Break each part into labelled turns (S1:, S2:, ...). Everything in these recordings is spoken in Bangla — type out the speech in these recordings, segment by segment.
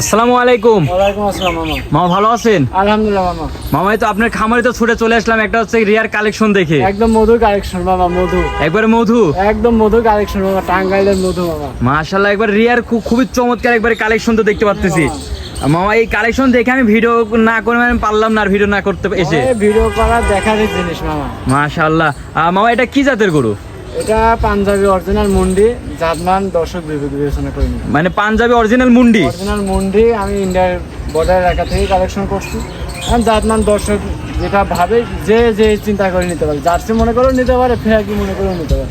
S1: আসসালামু আলাইকুম।
S2: ওয়ালাইকুম আসসালাম মামা।
S1: মামা ভালো আছেন?
S2: আলহামদুলিল্লাহ মামা।
S1: মামা তো আপনার খামারে তো ছুটে চলে আসলাম একটা হচ্ছে রিয়ার কালেকশন দেখে।
S2: একদম মধু কালেকশন মামা মধু।
S1: একবারে মধু?
S2: একদম মধু কালেকশন মামা টাঙ্গাইলের মধু মামা।
S1: মাশাল্লাহ একবার রিয়ার খুব খুবই চমৎকার একবার কালেকশন তো দেখতে পাচ্তেছি মামা। এই কালেকশন দেখে আমি ভিডিও না করে আমি পারলাম না ভিডিও না করতে এসে।
S2: ভিডিও করা দেখার জিনিস মামা।
S1: মাশাল্লাহ আহ, মামা এটা কি জাতের গরু?
S2: এটা পাঞ্জাবি অরিজিনাল মুন্ডি জাতমান দর্শক বিবে- বিবেচনা করিনি
S1: মানে পাঞ্জাবি অরিজিনাল মুন্ডি?
S2: অরিজিনাল মুন্ডি আমি ইন্ডিয়ার বর্ডার এলাকা থেকে কালেকশন করছি। জাতমান দর্শক যেটা ভাবে যে যে চিন্তা করে নিতে পারে। জার্সি মনে করেও নিতে পারে ফেরাকি মনে করেও নিতে পারে।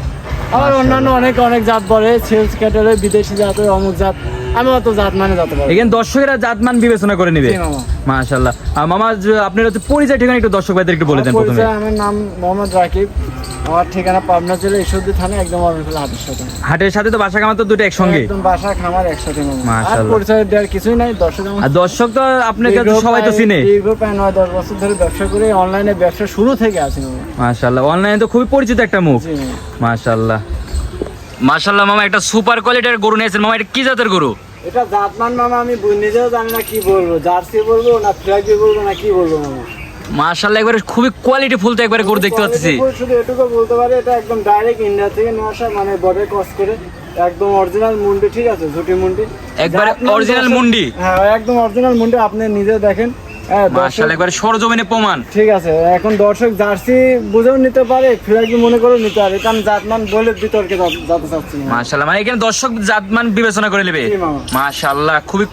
S2: আবার অন্যান্য অনেক অনেক জাত বলে সেলস ক্যাটারে বিদেশি জাত ওই অমুক জাত আমি অত জাত মানে যেতে পারি
S1: এখানে দর্শকেরা জাতমান বিবেচনা করে নিবে।
S2: জি, মামা।
S1: আপনার হচ্ছে পরিচয় ঠিকানা একটু দর্শক ভাইদের একটু বলে দেন প্রথমে।
S2: আমার নাম মোহাম্মদ রাকিব। আমার ঠিকানা পাবনা জেলা ঈশ্বরদী থানা একদম হাটের সাথে।
S1: হাটের সাথে তো বাসা কামা তো দুটো একসঙ্গে?
S2: একদম বাসা খামার একসাথে। আর
S1: মাশাআল্লাহ।
S2: পরিচয় দেওয়ার কিছুই নাই দর্শক
S1: আর দর্শক তো আপনাকে তো সবাই তো চিনে।
S2: দীর্ঘ প্রায় নয় দশ বছর ধরে ব্যবসা করে অনলাইনে ব্যবসা শুরু থেকে আছি মামা।
S1: মাশাল্লাহ অনলাইনে তো খুবই পরিচিত একটা মুখ। মাশাল্লাহ মাশাল্লাহ মামা একটা সুপার কোয়ালিটির গরু নিয়েছেন। মামা এটা কি জাতের গরু?
S2: এটা জাতমান মামা আমি নিজেও জানি না কি বলব। জার্সি বলব না ফ্ল্যাগি বলব না কি বলব মামা।
S1: মাশাল্লাহ একবারে খুবই কোয়ালিটি ফুল তো একবারে করে দেখতে পাচ্ছি।
S2: শুধু এটুকু বলতে পারি এটা একদম ডাইরেক্ট ইন্ডিয়া থেকে নিয়ে আসা মানে বর্ডার ক্রস করে। একদম অরিজিনাল মুন্ডি ঠিক আছে? ঝুটি মুন্ডি।
S1: একবারে
S2: অরিজিনাল
S1: মুন্ডি?
S2: হ্যাঁ একদম অরিজিনাল মুন্ডি আপনি নিজে দেখেন। হ্যাঁ
S1: মাশাল্লাহ একবারে সরজমিনে প্রমাণ।
S2: ঠিক আছে এখন দর্শক জার্সি বুঝেও নিতে পারে মনে করেও নিতে পারে কারণ জাতমান বলে বিতর্কে যেতে চাচ্ছি না।
S1: মাশাল্লাহ মানে এখানে দর্শক জাতমান বিবেচনা করে নেবে। মাশাল্লাহ খুবই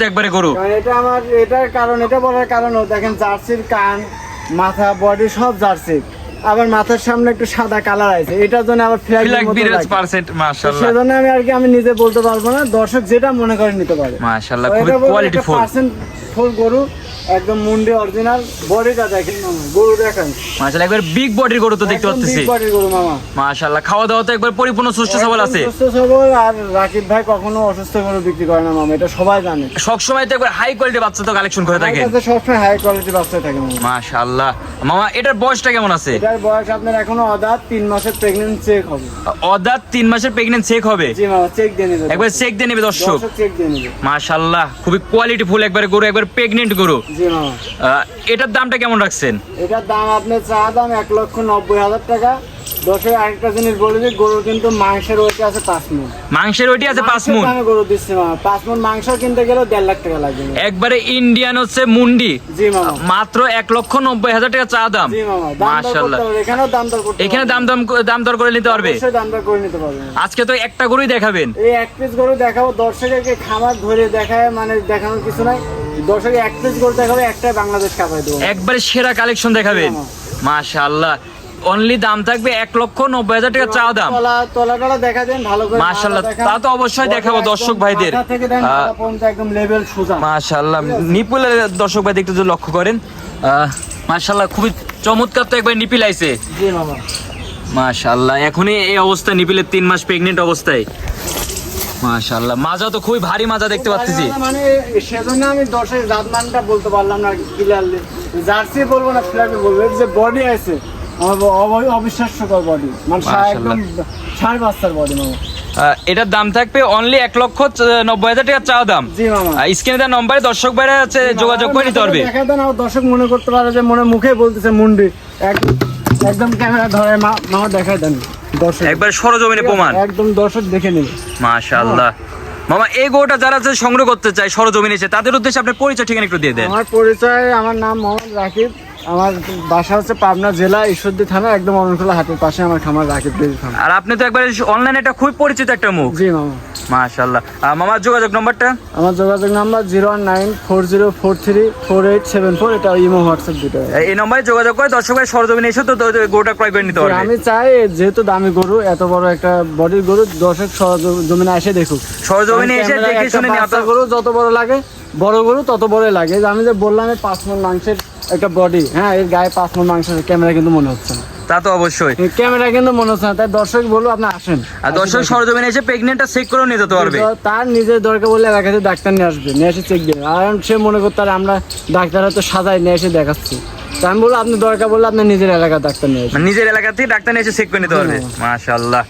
S1: তো একবারে গরু।
S2: এটা আমার এটার কারণ এটা বলার কারণ দেখেন জার্সির কান মাথা বডি সব জার্সির আবার মাথার সামনে একটু সাদা কালার আছে এটার জন্য আবার
S1: ফ্ল্যাগ মাশাল্লাহ
S2: সেজন্য আমি আর কি আমি নিজে বলতে পারব না দর্শক যেটা মনে করে নিতে পারে।
S1: মাশাল্লাহ খুবই কোয়ালিটি ফুল
S2: গরু একদম মুন্ডি অরিজিনাল বডিটা দেখেন মামা গরু দেখেন।
S1: মাশাল্লাহ একবার বিগ বডির গরু তো দেখতে পাচ্ছি
S2: big body গরু মামা।
S1: মাশাল্লাহ খাওয়া দাওয়া তো একবার পরিপূর্ণ সুস্থ সবল আছে।
S2: সুস্থ সবল আর রাকিব ভাই কখনো অসুস্থ গরু বিক্রি করে না মামা এটা সবাই জানে।
S1: সবসময় তো একবার হাই কোয়ালিটি বাচ্চা তো কালেকশন করে
S2: আমার
S1: থাকেন।
S2: কাছে সবসময় হাই কোয়ালিটি বাচ্চা থাকে মামা।
S1: মাশাল্লাহ মামা এটার বয়সটা কেমন আছে?
S2: এটার বয়স আপনার এখনও অদাত তিন মাসের প্রেগনেন্ট চেক হবে।
S1: অদাত তিন মাসের প্রেগনেন্ট চেক হবে?
S2: জি মামা চেক দিয়ে নেবে
S1: একবার চেক দিয়ে নেবে দর্শক।
S2: চেক দিয়ে নেবে।
S1: মাশাল্লাহ খুবই কোয়ালিটি ফুল একবার গরু একবার প্রেগনেন্ট গরু। এটার দামটা কেমন রাখছেন?
S2: এটার দাম আপনার চা দাম এক লক্ষ নব্বই হাজার টাকা। দশের আরেকটা জিনিস বলে দিই গরু কিন্তু মাংসের ওইটা আছে পাঁচ মন
S1: মাংসের ওইটি আছে পাঁচ
S2: মাংসের
S1: মুন
S2: গরু দিচ্ছে পাঁচ মন মাংস কিনতে গেলেও দেড় লাখ টাকা লাগবে
S1: একবারে ইন্ডিয়ান হচ্ছে মুন্ডি। মাত্র এক লক্ষ নব্বই হাজার টাকা চা দাম।
S2: জি মামা দাম দর
S1: মাশাল্লাহ
S2: এখানেও দাম দর করতে
S1: এখানে দাম দাম দাম দর করে নিতে পারবে?
S2: দাম দর করে নিতে পারবে
S1: আজকে তো একটা গরুই দেখাবেন।
S2: এই এক পিস গরু দেখাবো দর্শকেরকে খামার ধরে দেখায় মানে দেখানোর কিছু নাই। দর্শকে এক পিস গরু দেখাবে একটাই বাংলাদেশ কাপাই দেবো।
S1: একবারে সেরা কালেকশন দেখাবেন মাশাল্লাহ অনলি দাম থাকবে এক লক্ষ নব্বই হাজার টাকা চা দাম।
S2: তলা তলাটা দেখা দেন ভালো করে
S1: মাশাআল্লাহ, তা তো অবশ্যই দেখাবো দর্শক ভাইদের। মাশাল্লাহ নিপুলের দর্শক ভাই একটু যদি লক্ষ্য করেন মাশাল্লাহ খুবই চমৎকার তো একবার নিপিল আইছে। মাশাল্লাহ এখনই এই অবস্থা নিপিলের তিন মাস প্রেগনেন্ট অবস্থায়। মাশাল্লাহ মাজা তো খুবই ভারী মাজা দেখতে পাচ্ছি
S2: মানে সেজন্য আমি জাতমানটা বলতে পারলাম না ক্লিয়ারলি জার্সি বলব না বলব। যে বডি আছে অবিশ্বাস্যকর বডি মানে একদম সাড়ে পাঁচটার বডি মামা।
S1: এটার দাম থাকবে অনলি এক লক্ষ নব্বই হাজার টাকা চা দাম। স্ক্রিনে দেওয়ার নম্বরে দর্শক ভাইরা হচ্ছে যোগাযোগ করে নিতে পারবে।
S2: দেখা দর্শক মনে করতে পারে যে মনে মুখে বলতেছে মুন্ডি। এক- একদম ক্যামেরা ধরে মা- দেখায় দেন। দর্শক
S1: একবার সরজমিনে প্রমাণ।
S2: একদম দর্শক দেখে নেবে
S1: মাশাআল্লাহ। মামা এই গোটা যারা সংগ্রহ করতে চায় সরজমিনে তাদের উদ্দেশ্যে আপনার পরিচয় ঠিকানা একটু দিয়ে দেন।
S2: আমার পরিচয় আমার নাম মোহাম্মদ রাকিব। আমার বাসা হচ্ছে পাবনা জেলা ঈশ্বরদী থানা একদম অরণখোলা হাটের পাশে আমার খামার রাকিব ডেরি ফার্ম।
S1: আর আপনি তো একবার অনলাইনে একটা খুব পরিচিত একটা মুখ।
S2: জি মামা।
S1: মাশাআল্লাহ। মামার যোগাযোগ নম্বরটা?
S2: আমার যোগাযোগ number zero nine four zero four three four eight seven four এটা ইমো হোয়াটসঅ্যাপ দুটো।
S1: এই নম্বরে যোগাযোগ করে দর্শক ভাই সরজমিনে এসে তো গরুটা ক্রয় করে নিতে পারবে।
S2: আমি চাই যেহেতু দামি গরু এত বড় একটা বডির গরু দর্শক জমিনে এসে দেখুক।
S1: সরজমিনে এসে দেখে শুনে নিয়ে আপনার
S2: গরু যত বড় লাগে বড় গরু তত বড় লাগে। যে আমি যে বললাম পাঁচ মন মাংসের একটা বডি হ্যাঁ এর গায়ে পাঁচ মন মাংস ক্যামেরা কিন্তু মনে হচ্ছে না।
S1: তা তো অবশ্যই।
S2: ক্যামেরা কিন্তু মনে হচ্ছে না তাই দর্শক বলব আপনি আসেন।
S1: আর দর্শক সরজমিনে এসে প্রেগনেন্টটা চেক করেও নিয়ে যেতে পারবে।
S2: তার নিজের দরকার বললে এলাকাতে ডাক্তার নিয়ে আসবে নিয়ে এসে চেক দেবে। আর সে মনে করতে আর আমরা ডাক্তার হয়তো সাজাই নিয়ে এসে দেখাচ্ছি। তা আমি বলব আপনি দরকার বললে আপনি নিজের এলাকার ডাক্তার নিয়ে আসবেন।
S1: মানে নিজের এলাকা থেকে ডাক্তার নিয়ে এসে চেক করে নিতে পারবে। মাশাআল্লাহ।